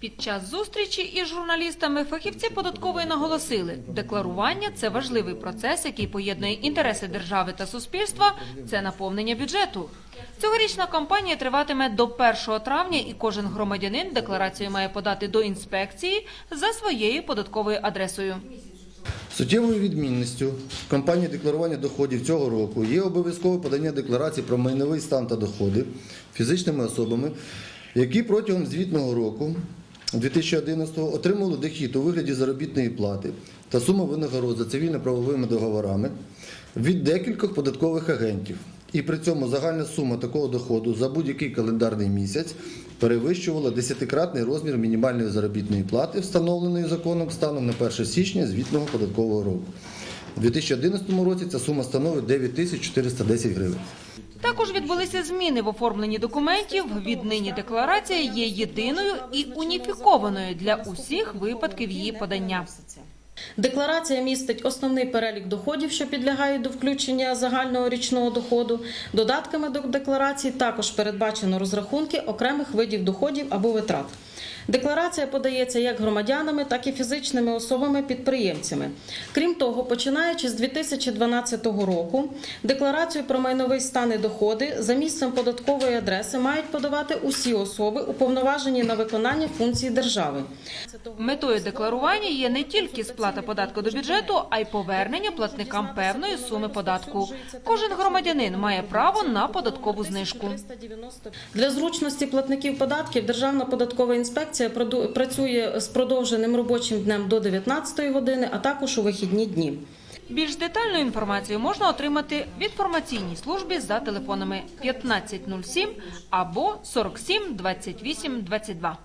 Під час зустрічі із журналістами фахівці податкової наголосили, декларування це важливий процес, який поєднує інтереси держави та суспільства. Це наповнення бюджету. Цьогорічна кампанія триватиме до 1 травня, і кожен громадянин декларацію має подати до інспекції за своєю податковою адресою. Суттєвою відмінністю кампанії декларування доходів цього року є обов'язкове подання декларацій про майновий стан та доходи фізичними особами, які протягом звітного року 2011 отримали дохід у вигляді заробітної плати та сума винагород за цивільно-правовими договорами від декількох податкових агентів. І при цьому загальна сума такого доходу за будь-який календарний місяць перевищувала десятикратний розмір мінімальної заробітної плати, встановленої законом станом на 1 січня звітного податкового року. У 2011 році ця сума становить 9 тисяч 410 гривень. Також відбулися зміни в оформленні документів. Віднині декларація є єдиною і уніфікованою для усіх випадків її подання. Декларація містить основний перелік доходів, що підлягають до включення загального річного доходу. Додатками до декларації також передбачено розрахунки окремих видів доходів або витрат. Декларація подається як громадянами, так і фізичними особами-підприємцями. Крім того, починаючи з 2012 року, декларацію про майновий стан і доходи за місцем податкової адреси мають подавати усі особи, уповноважені на виконання функцій держави. Метою декларування є не тільки сплата податку до бюджету, а й повернення платникам певної суми податку. Кожен громадянин має право на податкову знижку. Для зручності платників податків Державна податкова інспекція працює з продовженим робочим днем до 19 години, а також у вихідні дні. Більш детальну інформацію можна отримати в інформаційній службі за телефонами 1507 або 47 28 22.